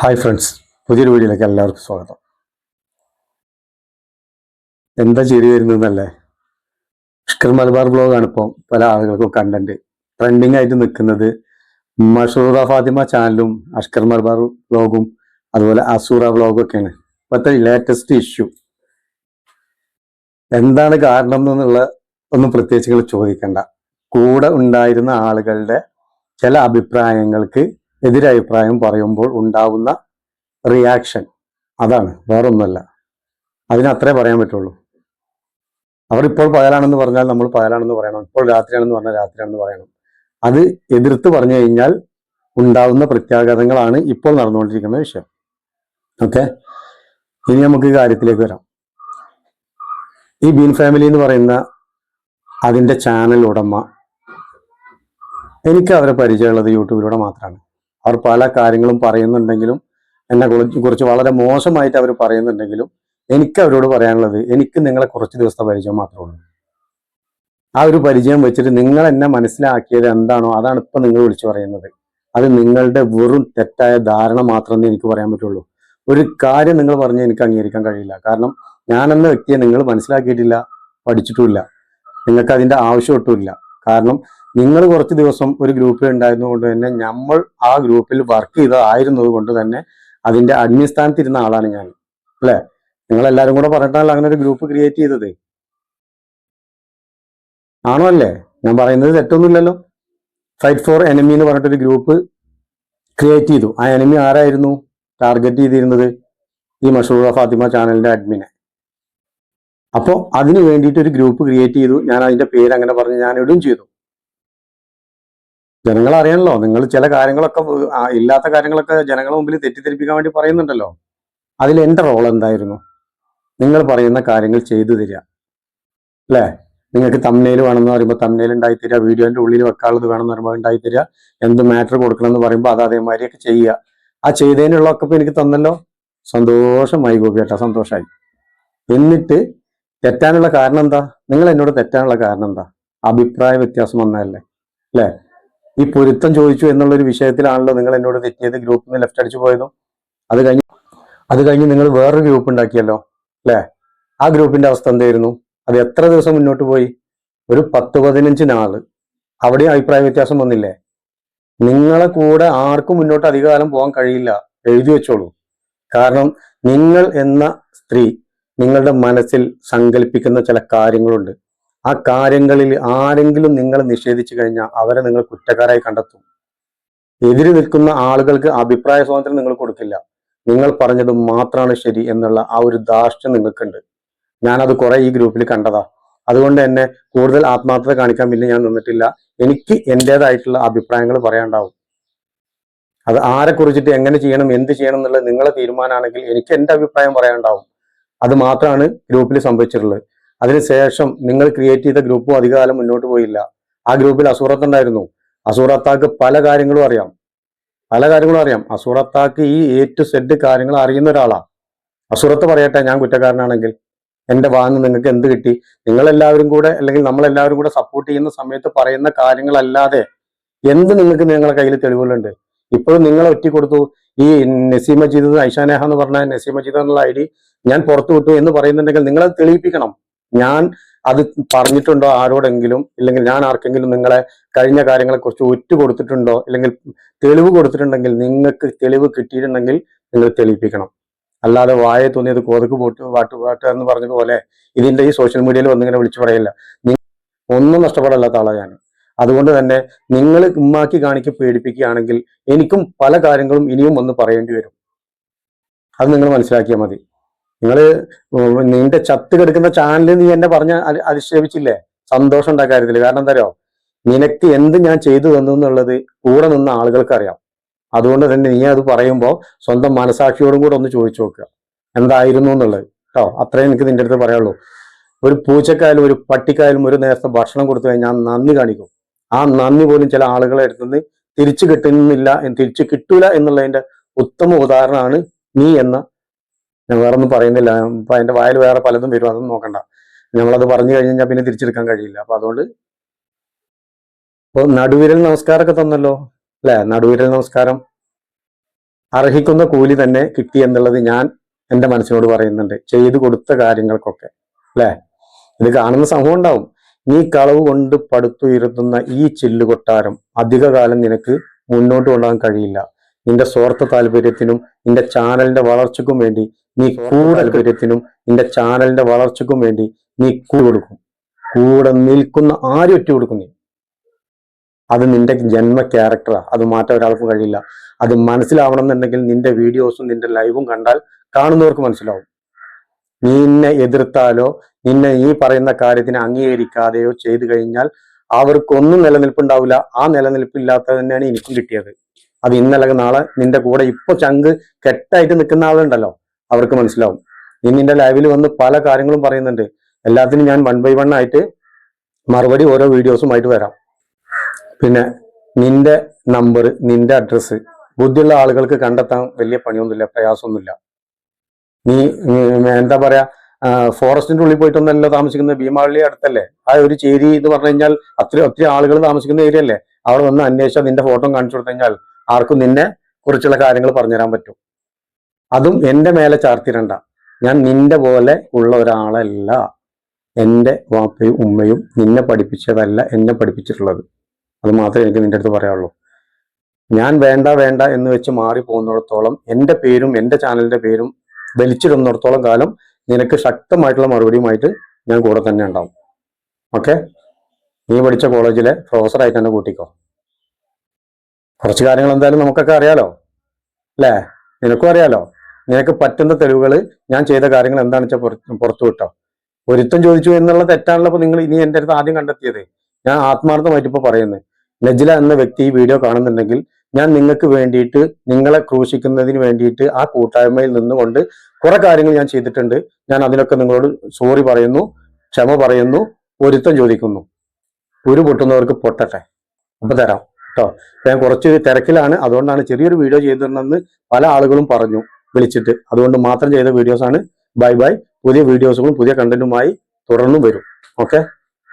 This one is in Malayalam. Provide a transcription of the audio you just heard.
ഹായ് ഫ്രണ്ട്സ് പുതിയൊരു വീഡിയോയിലേക്ക് എല്ലാവർക്കും സ്വാഗതം. എന്താ ചിരി വരുന്നതെന്നല്ലേ? ഇഷ്കർ മലബാർ ബ്ലോഗാണ് ഇപ്പോൾ പല ആളുകൾക്കും കണ്ടന്റ് ട്രെൻഡിങ് ആയിട്ട് നിൽക്കുന്നത് മഷൂറ ഫാത്തിമ ചാനലും അഷ്കർ മലബാർ ബ്ലോഗും അതുപോലെ അസൂറ ബ്ലോഗും ഒക്കെയാണ്. ഇപ്പോഴത്തെ ലേറ്റസ്റ്റ് ഇഷ്യൂ എന്താണ് കാരണം എന്നുള്ള ഒന്നും പ്രത്യേകിച്ച് ചോദിക്കണ്ട. കൂടെ ഉണ്ടായിരുന്ന ആളുകളുടെ ചില അഭിപ്രായങ്ങൾക്ക് എതിരഭിപ്രായം പറയുമ്പോൾ ഉണ്ടാവുന്ന റിയാക്ഷൻ അതാണ്. വേറൊന്നുമല്ല. അതിനത്രേ പറയാൻ പറ്റുള്ളൂ. അവർ ഇപ്പോൾ പകലാണെന്ന് പറഞ്ഞാൽ നമ്മൾ പകലാണെന്ന് പറയണം. ഇപ്പോൾ രാത്രിയാണെന്ന് പറഞ്ഞാൽ രാത്രിയാണെന്ന് പറയണം. അത് എതിർത്ത് പറഞ്ഞു കഴിഞ്ഞാൽ ഉണ്ടാവുന്ന പ്രത്യാഘാതങ്ങളാണ് ഇപ്പോൾ നടന്നുകൊണ്ടിരിക്കുന്ന വിഷയം. ഓക്കെ? ഇനി നമുക്ക് കാര്യത്തിലേക്ക് വരാം. ഈ ബീൻ ഫാമിലി എന്ന് പറയുന്ന അതിന്റെ ചാനൽ ഉടമ എനിക്ക് അവരെ പരിചയമുള്ളത് യൂട്യൂബിലൂടെ മാത്രമാണ്. അവർ പല കാര്യങ്ങളും പറയുന്നുണ്ടെങ്കിലും എന്നെ കുറിച്ച് വളരെ മോശമായിട്ട് അവർ പറയുന്നുണ്ടെങ്കിലും എനിക്ക് അവരോട് പറയാനുള്ളത് എനിക്ക് നിങ്ങളെ കുറച്ച് ദിവസത്തെ പരിചയം മാത്രമേ ഉള്ളൂ. ആ ഒരു പരിചയം വെച്ചിട്ട് നിങ്ങൾ എന്നെ മനസ്സിലാക്കിയത് എന്താണോ അതാണ് ഇപ്പൊ നിങ്ങൾ വിളിച്ചു പറയുന്നത്. അത് നിങ്ങളുടെ വെറും തെറ്റായ ധാരണ മാത്രമേ എനിക്ക് പറയാൻ പറ്റുള്ളൂ. ഒരു കാര്യം നിങ്ങൾ പറഞ്ഞ് എനിക്ക് അംഗീകരിക്കാൻ കഴിയില്ല. കാരണം ഞാനെന്ന വ്യക്തിയെ നിങ്ങൾ മനസ്സിലാക്കിയിട്ടില്ല പഠിച്ചിട്ടുമില്ല. നിങ്ങൾക്ക് അതിന്റെ ആവശ്യം ഒട്ടുമില്ല. കാരണം നിങ്ങൾ കുറച്ച് ദിവസം ഒരു ഗ്രൂപ്പിൽ ഉണ്ടായിരുന്നു കൊണ്ട് തന്നെ നമ്മൾ ആ ഗ്രൂപ്പിൽ വർക്ക് ചെയ്തതായിരുന്നത് കൊണ്ട് തന്നെ അതിന്റെ അഡ്മിൻ സ്ഥാനത്തിരുന്ന ആളാണ് ഞാൻ. അല്ലേ? നിങ്ങൾ എല്ലാവരും കൂടെ പറഞ്ഞിട്ടാണല്ലോ അങ്ങനെ ഒരു ഗ്രൂപ്പ് ക്രിയേറ്റ് ചെയ്തത്. ആണോ അല്ലേ? ഞാൻ പറയുന്നത് തെറ്റൊന്നുമില്ലല്ലോ. ഫൈറ്റ് ഫോർ എനിമി എന്ന് പറഞ്ഞിട്ടൊരു ഗ്രൂപ്പ് ക്രിയേറ്റ് ചെയ്തു. ആ എനിമി ആരായിരുന്നു? ടാർഗറ്റ് ചെയ്തിരുന്നത് ഈ മഷൂറ ഫാത്തിമ ചാനലിന്റെ അഡ്മിനെ അപ്പോൾ അതിന് വേണ്ടിയിട്ട് ഒരു ഗ്രൂപ്പ് ക്രിയേറ്റ് ചെയ്തു. ഞാൻ അതിന്റെ പേര് അങ്ങനെ പറഞ്ഞ് ഞാൻ ഇടും ചെയ്തു. ജനങ്ങൾ അറിയണല്ലോ നിങ്ങൾ ചില കാര്യങ്ങളൊക്കെ ഇല്ലാത്ത കാര്യങ്ങളൊക്കെ ജനങ്ങളുടെ മുമ്പിൽ തെറ്റിദ്ധരിപ്പിക്കാൻ വേണ്ടി പറയുന്നുണ്ടല്ലോ. അതിൽ എന്റെ റോൾ എന്തായിരുന്നു? നിങ്ങൾ പറയുന്ന കാര്യങ്ങൾ ചെയ്തു തരിക. അല്ലേ? നിങ്ങൾക്ക് തമ്നയിൽ വേണമെന്ന് പറയുമ്പോൾ തമ്നയിൽ ഉണ്ടായി തരിക വീഡിയോന്റെ ഉള്ളിൽ വെക്കാനുള്ളത് വേണമെന്ന് പറയുമ്പോൾ ഉണ്ടായി തരിക എന്ത് മാറ്റർ കൊടുക്കണം എന്ന് പറയുമ്പോൾ അത് അതേമാതിരിയൊക്കെ ചെയ്യുക. ആ ചെയ്തതിനുള്ളതൊക്കെ ഇപ്പൊ എനിക്ക് തന്നല്ലോ. സന്തോഷമായി ഗോപിയേട്ട സന്തോഷമായി എന്നിട്ട് തെറ്റാനുള്ള കാരണം എന്താ? നിങ്ങൾ എന്നോട് തെറ്റാനുള്ള കാരണം എന്താ? അഭിപ്രായ വ്യത്യാസം വന്നതല്ലേ? അല്ലേ? ഈ പൊരുത്തം ചോദിച്ചു എന്നുള്ള ഒരു വിഷയത്തിലാണല്ലോ നിങ്ങൾ എന്നോട് തെറ്റിയത് ഗ്രൂപ്പിൽ നിന്ന് ലെഫ്റ്റ് അടിച്ചു പോയതും. അത് കഴിഞ്ഞ് അത് കഴിഞ്ഞ് നിങ്ങൾ വേറൊരു ഗ്രൂപ്പ് ഉണ്ടാക്കിയല്ലോ അല്ലേ? ആ ഗ്രൂപ്പിന്റെ അവസ്ഥ എന്തായിരുന്നു? അത് എത്ര ദിവസം മുന്നോട്ട് പോയി? ഒരു പത്ത് പതിനഞ്ച് നാൾ അവിടെയും അഭിപ്രായ വ്യത്യാസം വന്നില്ലേ? നിങ്ങളെ കൂടെ ആർക്കും മുന്നോട്ട് അധികകാലം പോകാൻ കഴിയില്ല. എഴുതി വെച്ചോളൂ. കാരണം നിങ്ങൾ എന്ന സ്ത്രീ നിങ്ങളുടെ മനസ്സിൽ സങ്കല്പിക്കുന്ന ചില കാര്യങ്ങളുണ്ട്. ആ കാര്യങ്ങളിൽ ആരെങ്കിലും നിങ്ങൾ നിഷേധിച്ചു കഴിഞ്ഞാൽ അവരെ നിങ്ങൾ കുറ്റക്കാരായി കണ്ടെത്തും. എതിര് നിൽക്കുന്ന ആളുകൾക്ക് അഭിപ്രായ സ്വാതന്ത്ര്യം നിങ്ങൾ കൊടുക്കില്ല. നിങ്ങൾ പറഞ്ഞത് മാത്രമാണ് ശരി എന്നുള്ള ആ ഒരു ധാർഷ്ട്യം നിങ്ങൾക്കുണ്ട്. ഞാനത് കുറെ ഈ ഗ്രൂപ്പിൽ കണ്ടതാ. അതുകൊണ്ട് തന്നെ കൂടുതൽ ആത്മാർത്ഥത കാണിക്കാൻ പിന്നെ ഞാൻ നിന്നിട്ടില്ല. എനിക്ക് എന്റെതായിട്ടുള്ള അഭിപ്രായങ്ങൾ പറയാണ്ടാവും അത് ആരെ കുറിച്ചിട്ട് എങ്ങനെ ചെയ്യണം എന്ത് ചെയ്യണം എന്നുള്ളത് നിങ്ങളെ തീരുമാനമാണെങ്കിൽ എനിക്ക് എന്റെ അഭിപ്രായം പറയാണ്ടാവും അത് മാത്രമാണ് ഗ്രൂപ്പിൽ സംഭവിച്ചിട്ടുള്ളത്. അതിനുശേഷം നിങ്ങൾ ക്രിയേറ്റ് ചെയ്ത ഗ്രൂപ്പും അധികകാലം മുന്നോട്ട് പോയില്ല. ആ ഗ്രൂപ്പിൽ അസൂറത്ത് ഉണ്ടായിരുന്നു. അസൂറത്താക്ക് പല കാര്യങ്ങളും അറിയാം. പല കാര്യങ്ങളും അറിയാം. അസൂറത്താക്ക് ഈ എ ടു സെഡ് കാര്യങ്ങൾ അറിയുന്ന ഒരാളാണ് അസൂറത്ത് പറയട്ടെ ഞാൻ കുറ്റക്കാരനാണെങ്കിൽ. എന്റെ വാങ്ങി നിങ്ങൾക്ക് എന്ത് കിട്ടി? നിങ്ങളെല്ലാവരും കൂടെ അല്ലെങ്കിൽ നമ്മളെല്ലാവരും കൂടെ സപ്പോർട്ട് ചെയ്യുന്ന സമയത്ത് പറയുന്ന കാര്യങ്ങളല്ലാതെ എന്ത് നിങ്ങൾക്ക് നിങ്ങളുടെ കയ്യിൽ തെളിവുകളുണ്ട്? ഇപ്പോഴും നിങ്ങൾ ഒറ്റ കൊടുത്തു. ഈ നസീമജീദ് ഐഷാനേഹ എന്ന് പറഞ്ഞ നസീമജീദ് എന്നുള്ള ഐ ഡി ഞാൻ പുറത്തു വിട്ടു എന്ന് പറയുന്നുണ്ടെങ്കിൽ നിങ്ങളത് തെളിയിപ്പിക്കണം. ഞാൻ അത് പറഞ്ഞിട്ടുണ്ടോ ആരോടെങ്കിലും? ഇല്ലെങ്കിൽ ഞാൻ ആർക്കെങ്കിലും നിങ്ങളെ കഴിഞ്ഞ കാര്യങ്ങളെ കുറിച്ച് ഒറ്റ കൊടുത്തിട്ടുണ്ടോ ഇല്ലെങ്കിൽ തെളിവ് കൊടുത്തിട്ടുണ്ടെങ്കിൽ നിങ്ങൾക്ക് തെളിവ് കിട്ടിയിട്ടുണ്ടെങ്കിൽ നിങ്ങൾ തെളിയിപ്പിക്കണം. അല്ലാതെ വായ തോന്നിയത് കോതക്ക് പോട്ട് വാട്ട് പാട്ട് എന്ന് പറഞ്ഞതുപോലെ ഇതിന്റെ ഈ സോഷ്യൽ മീഡിയയിൽ ഒന്നിങ്ങനെ വിളിച്ചു പറയില്ല. ഒന്നും നഷ്ടപ്പെടാത്ത ആളാണ് ഞാൻ. അതുകൊണ്ട് തന്നെ നിങ്ങൾ ഉമ്മാക്കി കാണിക്ക് പേടിപ്പിക്കുകയാണെങ്കിൽ എനിക്കും പല കാര്യങ്ങളും ഇനിയും ഒന്ന് പറയേണ്ടി വരും. അത് നിങ്ങൾ മനസ്സിലാക്കിയാൽ മതി. നിങ്ങൾ നിന്റെ ചത്ത് കിടക്കുന്ന ചാനലിൽ നീ എന്നെ പറഞ്ഞ അധിക്ഷേപിച്ചില്ലേ? സന്തോഷം ഉണ്ടാ കാരണം എന്താ നിനക്ക് എന്ത് ഞാൻ ചെയ്തു തന്നു എന്നുള്ളത് കൂടെ നിന്ന ആളുകൾക്ക് അറിയാം അതുകൊണ്ട് തന്നെ നീ അത് പറയുമ്പോൾ സ്വന്തം മനസാക്ഷിയോടും കൂടെ ഒന്ന് ചോദിച്ചു നോക്കുക. എന്തായിരുന്നു എന്നുള്ളത്. കേട്ടോ അത്രയും എനിക്ക് നിന്റെ അടുത്ത് പറയുള്ളൂ ഒരു പൂച്ചക്കായാലും ഒരു പട്ടിക്കായാലും ഒരു നേരത്തെ ഭക്ഷണം കൊടുത്തു കഴിഞ്ഞാൽ ഞാൻ നന്ദി കാണിക്കും. ആ നന്ദി പോലും ചില ആളുകളെ അടുത്തുനിന്ന് തിരിച്ചു കിട്ടുന്നില്ല തിരിച്ചു കിട്ടൂല എന്നുള്ളതിന്റെ ഉത്തമ ഉദാഹരണമാണ് നീ എന്ന ഞാൻ വേറെ ഒന്നും പറയുന്നില്ല. അപ്പൊ അതിന്റെ വായിൽ വേറെ പലതും വരും. അതൊന്നും നോക്കണ്ട. നമ്മളത് പറഞ്ഞു കഴിഞ്ഞാൽ പിന്നെ തിരിച്ചെടുക്കാൻ കഴിയില്ല. അപ്പൊ അതുകൊണ്ട് ഇപ്പൊ നടുവിരൽ നമസ്കാരമൊക്കെ തന്നല്ലോ. അല്ലെ? നടുവിരൽ നമസ്കാരം. അർഹിക്കുന്ന കൂലി തന്നെ കിട്ടി എന്നുള്ളത് ഞാൻ എന്റെ മനസ്സിനോട് പറയുന്നുണ്ട്. ചെയ്തു കൊടുത്ത കാര്യങ്ങൾക്കൊക്കെ. അല്ലേ? ഇത് കാണുന്ന സമൂഹം ഉണ്ടാവും. നീ കളവ് കൊണ്ട് പടുത്തുയർത്തുന്ന ഈ ചില്ലുകൊട്ടാരം അധികകാലം നിനക്ക് മുന്നോട്ട് കൊണ്ടുപോകാൻ കഴിയില്ല. നിന്റെ സ്വാർത്ഥ താല്പര്യത്തിനും നിന്റെ ചാനലിന്റെ വളർച്ചയ്ക്കും വേണ്ടി നീ കൂടെ താല്പര്യത്തിനും നിന്റെ ചാനലിന്റെ വളർച്ചയ്ക്കും വേണ്ടി നീ കൂടെ കൊടുക്കും. കൂടെ നിൽക്കുന്ന ആരും ഒറ്റ കൊടുക്കും നീ? അത് നിന്റെ ജന്മ ക്യാരക്ടറാ അത് മാറ്റാൻ ഒരാൾക്കും കഴിയില്ല. അത് മനസ്സിലാവണം എന്നുണ്ടെങ്കിൽ നിന്റെ വീഡിയോസും നിന്റെ ലൈവും കണ്ടാൽ കാണുന്നവർക്ക് മനസ്സിലാവും. നീ നിന്നെ എതിർത്താലോ നിന്നെ ഈ പറയുന്ന കാര്യത്തിന് അംഗീകരിക്കാതെയോ ചെയ്തു കഴിഞ്ഞാൽ അവർക്കൊന്നും നിലനിൽപ്പുണ്ടാവില്ല. ആ നിലനിൽപ്പില്ലാത്തത് തന്നെയാണ് എനിക്കും കിട്ടിയത്. അത് ഇന്നലെ നാളെ നിന്റെ കൂടെ ഇപ്പൊ ചങ്ക് കെട്ടായിട്ട് നിൽക്കുന്ന ആളുണ്ടല്ലോ. അവർക്ക് മനസ്സിലാവും. നീ നിന്റെ ലൈവിൽ വന്ന് പല കാര്യങ്ങളും പറയുന്നുണ്ട്. എല്ലാത്തിനും ഞാൻ വൺ ബൈ വൺ ആയിട്ട് മറുപടി ഓരോ വീഡിയോസുമായിട്ട് വരാം. പിന്നെ നിന്റെ നമ്പർ നിന്റെ അഡ്രസ്സ് ബുദ്ധിയുള്ള ആളുകൾക്ക് കണ്ടെത്താൻ വലിയ പണിയൊന്നുമില്ല പ്രയാസമൊന്നുമില്ല. നീ എന്താ പറയാ ഫോറസ്റ്റിന്റെ ഉള്ളിൽ പോയിട്ടൊന്നല്ല താമസിക്കുന്നത് ഭീമാവള്ളി അടുത്തല്ലേ? ആ ഒരു ചേരി എന്ന് പറഞ്ഞു കഴിഞ്ഞാൽ അത്ര ഒത്തിരി ആളുകൾ താമസിക്കുന്ന ഏരിയ അല്ലേ അവിടെ വന്ന് അന്വേഷിച്ചാൽ നിന്റെ ഫോട്ടോ കാണിച്ചു കൊടുത്തു കഴിഞ്ഞാൽ ആർക്കും നിന്നെ കുറിച്ചുള്ള കാര്യങ്ങൾ പറഞ്ഞുതരാൻ പറ്റും. അതും എന്റെ മേലെ ചാർത്തിരണ്ട. ഞാൻ നിന്റെ പോലെ ഉള്ള ഒരാളല്ല. എന്റെ വാപ്പയും ഉമ്മയും നിന്നെ പഠിപ്പിച്ചതല്ല എന്നെ പഠിപ്പിച്ചിട്ടുള്ളത്. അത് മാത്രമേ എനിക്ക് നിന്റെ അടുത്ത് പറയാനുള്ളൂ. ഞാൻ വേണ്ട വേണ്ട എന്ന് വെച്ച് മാറി പോകുന്നിടത്തോളം എന്റെ പേരും എന്റെ ചാനലിന്റെ പേരും വലിച്ചിടുന്നിടത്തോളം കാലം നിനക്ക് ശക്തമായിട്ടുള്ള മറുപടിയുമായിട്ട് ഞാൻ കൂടെ തന്നെ ഉണ്ടാവും. ഓക്കെ? നീ പഠിച്ച കോളേജിലെ പ്രൊഫസറായിട്ട് തന്നെ കൂട്ടിക്കോ. കുറച്ച് കാര്യങ്ങൾ എന്തായാലും നമുക്കൊക്കെ അറിയാലോ. അല്ലേ? നിനക്കും അറിയാലോ? നിനക്ക് പറ്റുന്ന തെളിവുകൾ ഞാൻ ചെയ്ത കാര്യങ്ങൾ എന്താണെന്ന് വെച്ചാൽ പുറത്തു വിട്ടോ. ഒരുത്തം ചോദിച്ചു എന്നുള്ള തെറ്റാണല്ലോ നിങ്ങൾ ഇനി എന്റെ അടുത്ത് ആദ്യം കണ്ടെത്തിയത്. ഞാൻ ആത്മാർത്ഥമായിട്ട് ഇപ്പൊ പറയുന്നത് നജില എന്ന വ്യക്തി ഈ വീഡിയോ കാണുന്നുണ്ടെങ്കിൽ ഞാൻ നിങ്ങൾക്ക് വേണ്ടിയിട്ട് നിങ്ങളെ ക്രൂശിക്കുന്നതിന് വേണ്ടിയിട്ട് ആ കൂട്ടായ്മയിൽ നിന്നുകൊണ്ട് കുറെ കാര്യങ്ങൾ ഞാൻ ചെയ്തിട്ടുണ്ട്. ഞാൻ അതിനൊക്കെ നിങ്ങളോട് സോറി പറയുന്നു ക്ഷമ പറയുന്നു ഒരുത്തം ചോദിക്കുന്നു. ഒരു പൊട്ടുന്നവർക്ക് പൊട്ടട്ടെ. അപ്പൊ തരാം കേട്ടോ ഞാൻ കുറച്ച് തിരക്കിലാണ്. അതുകൊണ്ടാണ് ചെറിയൊരു വീഡിയോ ചെയ്തിരുന്നെന്ന് പല ആളുകളും പറഞ്ഞു. വിളിച്ചിട്ട്. അതുകൊണ്ട് മാത്രം ചെയ്ത വീഡിയോസാണ് ബൈ ബൈ പുതിയ വീഡിയോസുകളും പുതിയ കണ്ടന്റുമായി തുടർന്നും വരും. ഓക്കെ